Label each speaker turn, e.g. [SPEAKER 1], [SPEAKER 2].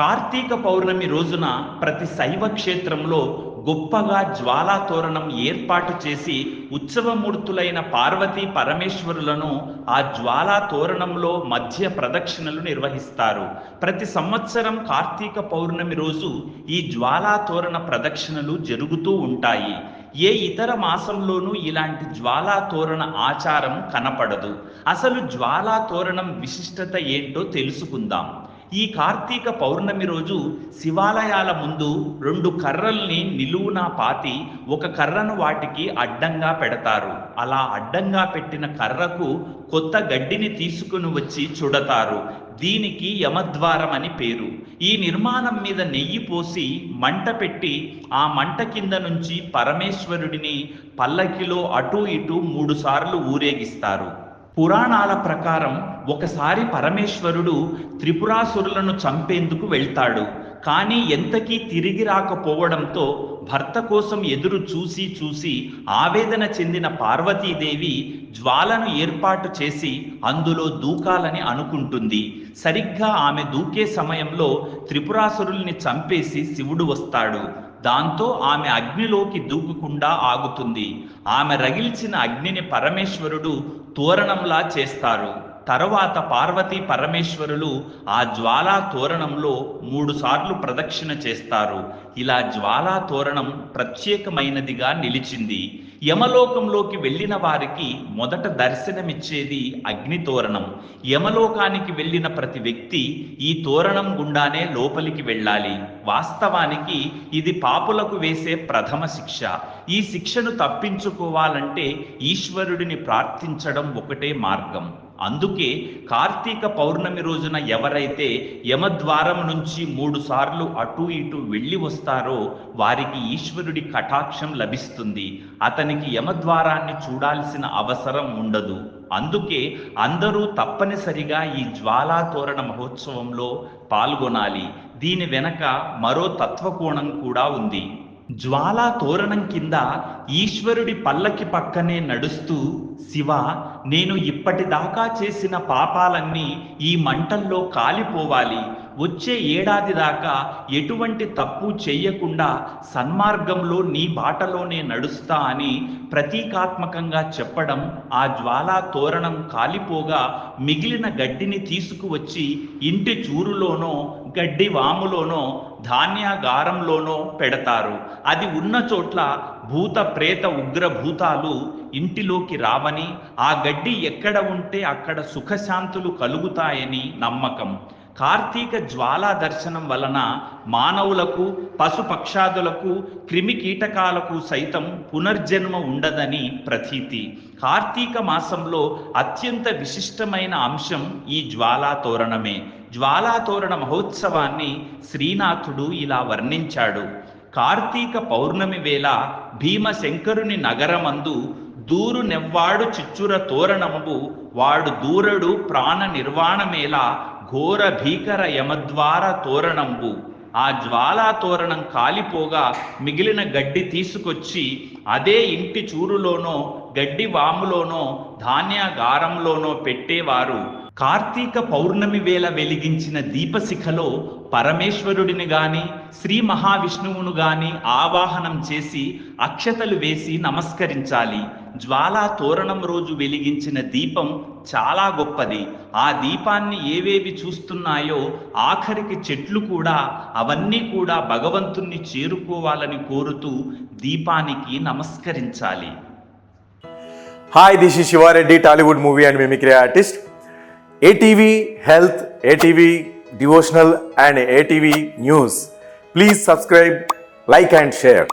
[SPEAKER 1] కార్తీక పౌర్ణమి రోజున ప్రతి శైవ క్షేత్రంలో గొప్పగా జ్వాలా తోరణం ఏర్పాటు చేసి ఉత్సవమూర్తులైన పార్వతీ పరమేశ్వరులను ఆ జ్వాలా తోరణంలో మధ్య ప్రదక్షిణలు నిర్వహిస్తారు. ప్రతి సంవత్సరం కార్తీక పౌర్ణమి రోజు ఈ జ్వాలా తోరణ ప్రదక్షిణలు జరుగుతూ ఉంటాయి. ఏ ఇతర మాసంలోనూ ఇలాంటి జ్వాలా తోరణ ఆచారం కనపడదు. అసలు జ్వాలా తోరణం విశిష్టత ఏంటో తెలుసుకుందాం. ఈ కార్తీక పౌర్ణమి రోజు శివాలయాల ముందు రెండు కర్రల్ని నిలువునా పాతి ఒక కర్రను వాటికి అడ్డంగా పెడతారు. అలా అడ్డంగా పెట్టిన కర్రకు కొత్త గడ్డిని తీసుకుని వచ్చి చుడతారు. దీనికి యమద్వారం అని పేరు. ఈ నిర్మాణం మీద నెయ్యి పోసి మంట పెట్టి ఆ మంట కింద నుంచి పరమేశ్వరుడిని పల్లకిలో అటూ ఇటూ మూడుసార్లు ఊరేగిస్తారు. పురాణాల ప్రకారం ఒకసారి పరమేశ్వరుడు త్రిపురాసురులను చంపేందుకు వెళ్తాడు. కానీ ఎంతకీ తిరిగి రాకపోవడంతో భర్త కోసం ఎదురు చూసి చూసి ఆవేదన చెందిన పార్వతీదేవి జ్వాలను ఏర్పాటు చేసి అందులో దూకాలని అనుకుంటుంది. సరిగ్గా ఆమె దూకే సమయంలో త్రిపురాసురుల్ని చంపేసి శివుడు వస్తాడు. దాంతో ఆమె అగ్నిలోకి దూకకుండా ఆగుతుంది. ఆమె రగిల్చిన అగ్నిని పరమేశ్వరుడు తోరణంలా చేస్తారు. తరువాత పార్వతీ పరమేశ్వరులు ఆ జ్వాలా తోరణంలో మూడు సార్లు ప్రదక్షిణ చేస్తారు. ఇలా జ్వాలా తోరణం ప్రత్యేకమైనదిగా నిలిచింది. యమలోకంలోకి వెళ్ళిన వారికి మొదట దర్శనమిచ్చేది అగ్ని తోరణం. యమలోకానికి వెళ్ళిన ప్రతి వ్యక్తి ఈ తోరణం గుండానే లోపలికి వెళ్ళాలి. వాస్తవానికి ఇది పాపులకు వేసే ప్రథమ శిక్ష. ఈ శిక్షను తప్పించుకోవాలంటే ఈశ్వరుడిని ప్రార్థించడం ఒకటే మార్గం. అందుకే కార్తీక పౌర్ణమి రోజున ఎవరైతే యమద్వారం నుంచి మూడు సార్లు అటు ఇటు వెళ్ళి వస్తారో వారికి ఈశ్వరుడి కటాక్షం లభిస్తుంది. అతనికి యమద్వారాన్ని చూడాల్సిన అవసరం ఉండదు. అందుకే అందరూ తప్పనిసరిగా ఈ జ్వాలాతోరణ మహోత్సవంలో పాల్గొనాలి. దీని వెనక మరో తత్వకోణం కూడా ఉంది. జ్వాలా తోరణం కింద ఈశ్వరుడి పల్లకి పక్కనే నడుస్తూ శివ నేను ఇప్పటిదాకా చేసిన పాపాలన్నీ ఈ మంటల్లో కాలిపోవాలి. వచ్చే ఏడాది దాకా ఎటువంటి తప్పు చెయ్యకుండా సన్మార్గంలో నీ బాటలోనే నడుస్తా అని ప్రతీకాత్మకంగా చెప్పడం ఆ జ్వాలా తోరణం కాలిపోగా మిగిలిన గడ్డిని తీసుకువచ్చి ఇంటి చూరులోనో గడ్డి వాములోనో ధాన్యాగారంలోనో పెడతారు. అది ఉన్న చోట్ల భూత ప్రేత ఉగ్ర భూతాలు ఇంటిలోకి రావని ఆ గడ్డి ఎక్కడ ఉంటే అక్కడ సుఖశాంతులు కలుగుతాయని నమ్మకం. కార్తీక జ్వాలా దర్శనం వలన మానవులకు పశుపక్షాదులకు క్రిమి కీటకాలకు సైతం పునర్జన్మ ఉండదని ప్రతీతి. కార్తీక మాసంలో అత్యంత విశిష్టమైన అంశం ఈ జ్వాలా తోరణమే. జ్వాలాతోరణ మహోత్సవాన్ని శ్రీనాథుడు ఇలా వర్ణించాడు. కార్తీక పౌర్ణమి వేళ భీమశంకరుని నగరమందు దూరు నెవ్వాడు చిచ్చుర తోరణము వాడు దూరడు ప్రాణ నిర్వాణమేలా ఘోర భీకర యమద్వార తోరణంబు. ఆ జ్వాలా తోరణం కాలిపోగా మిగిలిన గడ్డి తీసుకొచ్చి అదే ఇంటి చూరులోనో గడ్డి వాములోనో ధాన్యాగారంలోనో పెట్టేవారు. కార్తీక పౌర్ణమి వేళ వెలిగించిన దీపశిఖలో పరమేశ్వరుడిని గాని శ్రీ మహావిష్ణువును గాని ఆవాహనం చేసి అక్షతలు వేసి నమస్కరించాలి. జ్వాలా తోరణం రోజు వెలిగించిన దీపం చాలా గొప్పది. ఆ దీపాన్ని ఏవేవి చూస్తున్నాయో ఆఖరికి చెట్లు కూడా అవన్నీ కూడా భగవంతుణ్ణి చేరుకోవాలని కోరుతూ దీపానికి నమస్కరించాలి.
[SPEAKER 2] Hi this is Shiva Reddy Tollywood movie and mimicry artist ATV health ATV devotional and ATV news please subscribe like and share